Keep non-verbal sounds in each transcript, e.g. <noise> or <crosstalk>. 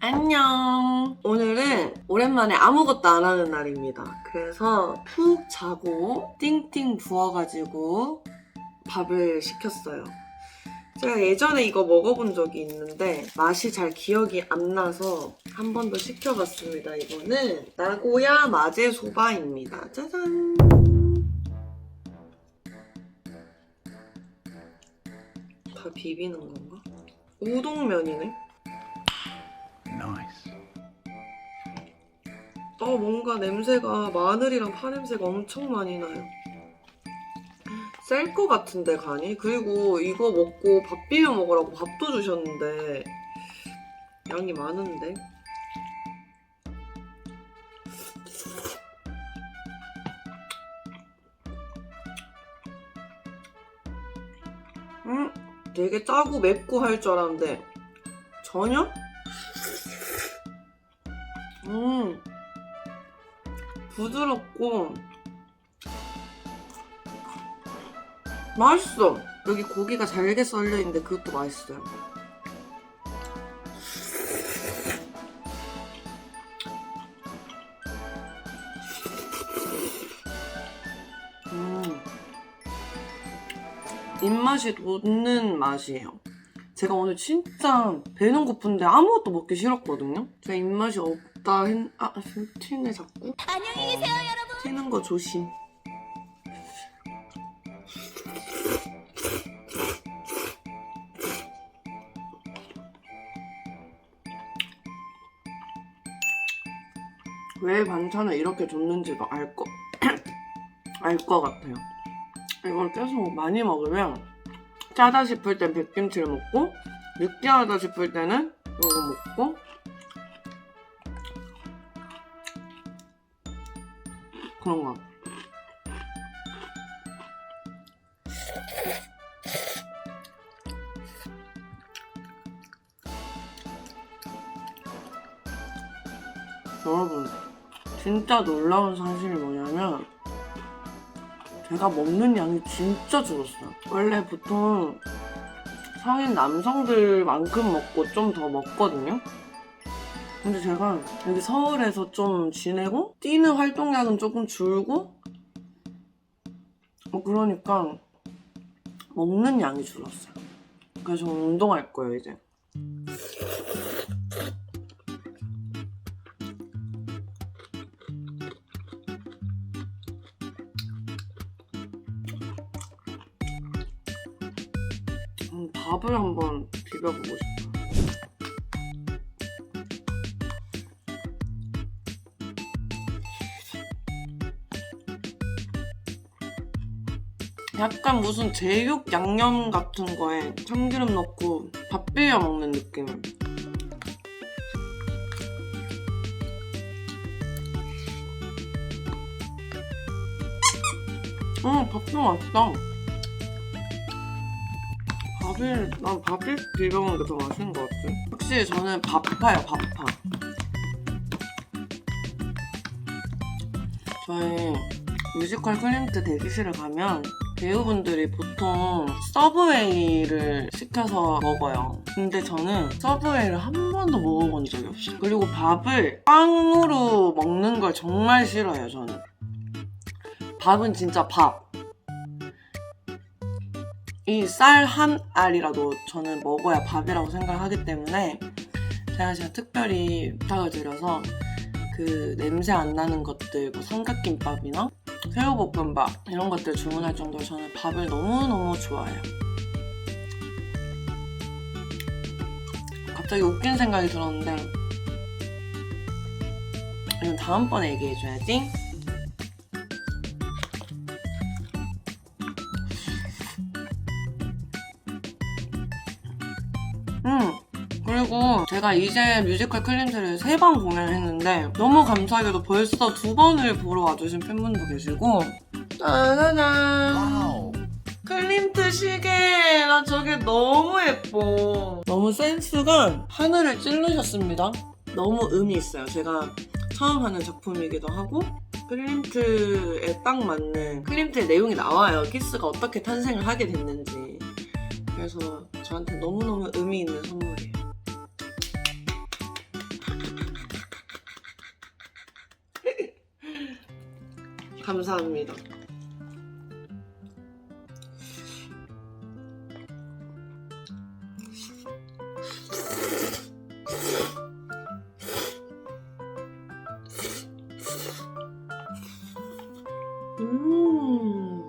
안녕. 오늘은 오랜만에 아무것도 안 하는 날입니다. 그래서 푹 자고 띵띵 부어가지고 밥을 시켰어요. 제가 예전에 이거 먹어본 적이 있는데 맛이 잘 기억이 안 나서 한 번 더 시켜봤습니다. 이거는 나고야 마제 소바입니다. 짜잔. 다 비비는 건가? 우동면이네. 어, 뭔가 냄새가 마늘이랑 파 냄새가 엄청 많이 나요. 셀 것 같은데 간이? 그리고 이거 먹고 밥 비벼 먹으라고 밥도 주셨는데 양이 많은데? 음, 되게 짜고 맵고 할 줄 알았는데 전혀? 음, 부드럽고 맛있어. 여기 고기가 잘게 썰려 있는데 그것도 맛있어요. 음, 입맛이 돋는 맛이에요. 제가 오늘 진짜 배는 고픈데 아무것도 먹기 싫었거든요. 제 입맛이 없 다 했... 아, 튀네 자꾸. 안녕히 계세요, 여러분. 튀는 거 조심. 왜 반찬을 이렇게 줬는지도 알 거, <clears throat> 알것 같아요. 이걸 계속 많이 먹으면 짜다 싶을 땐 백김치를 먹고 느끼하다 싶을 때는 이거 먹고 그런 거. 여러분, 진짜 놀라운 사실이 뭐냐면, 제가 먹는 양이 진짜 줄었어요. 원래 보통 성인 남성들만큼 먹고 좀 더 먹거든요? 근데 제가 여기 서울에서 좀 지내고 뛰는 활동량은 조금 줄고 어, 그러니까 먹는 양이 줄었어요. 그래서 운동할 거예요 이제. 음, 밥을 한번 비벼보고 싶어요. 약간 무슨 제육 양념 같은 거에 참기름 넣고 밥 비벼 먹는 느낌. 음, 밥도 맛있다. 밥을, 난 밥을 비벼 먹는 게 더 맛있는 것 같아. 확실히 저는 밥파요, 밥파. 저희 뮤지컬 클림트 대기실을 가면 배우분들이 보통 서브웨이를 시켜서 먹어요. 근데 저는 서브웨이를 한 번도 먹어본 적이 없어요. 그리고 밥을 빵으로 먹는 걸 정말 싫어해요, 저는. 밥은 진짜 밥. 이 쌀 한 알이라도 저는 먹어야 밥이라고 생각하기 때문에 제가 제가 특별히 부탁을 드려서 그 냄새 안 나는 것들 뭐 삼각김밥이나 새우볶음밥 이런 것들 주문할 정도로 저는 밥을 너무너무 좋아해요. 갑자기 웃긴 생각이 들었는데 이건 다음번에 얘기해줘야지. 음 그리고 제가 이제 뮤지컬 클림트를 세 번 공연을 했는데 너무 감사하게도 벌써 두 번을 보러 와주신 팬분도 계시고 짜자잔. 클림트 시계! 나 저게 너무 예뻐. 너무 센스가 하늘을 찌르셨습니다. 너무 의미 있어요. 제가 처음 하는 작품이기도 하고 클림트에 딱 맞는 클림트의 내용이 나와요. 키스가 어떻게 탄생을 하게 됐는지. 그래서 저한테 너무너무 의미 있는 선물이에요 감사합니다. 음.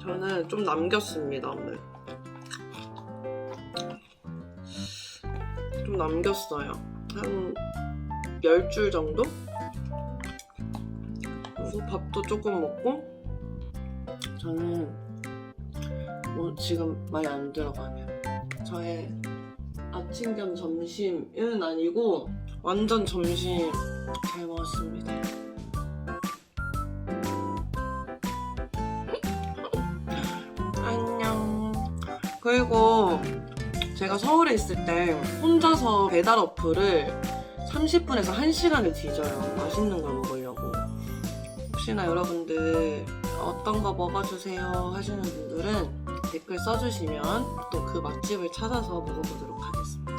저는 좀 남겼습니다, 오늘. 좀 남겼어요. 한 10줄 정도? 그리고 밥도 조금 먹고, 저는 뭐 지금 많이 안 들어가네요. 저의 아침 겸 점심은 아니고, 완전 점심 잘 먹었습니다. <laughs> 안녕. 그리고 제가 서울에 있을 때 혼자서 배달 어플을 30분에서 1시간을 뒤져요. 맛있는 걸 먹으려고. 혹시나 여러분들 어떤 거 먹어주세요 하시는 분들은 댓글 써주시면 또 그 맛집을 찾아서 먹어보도록 하겠습니다.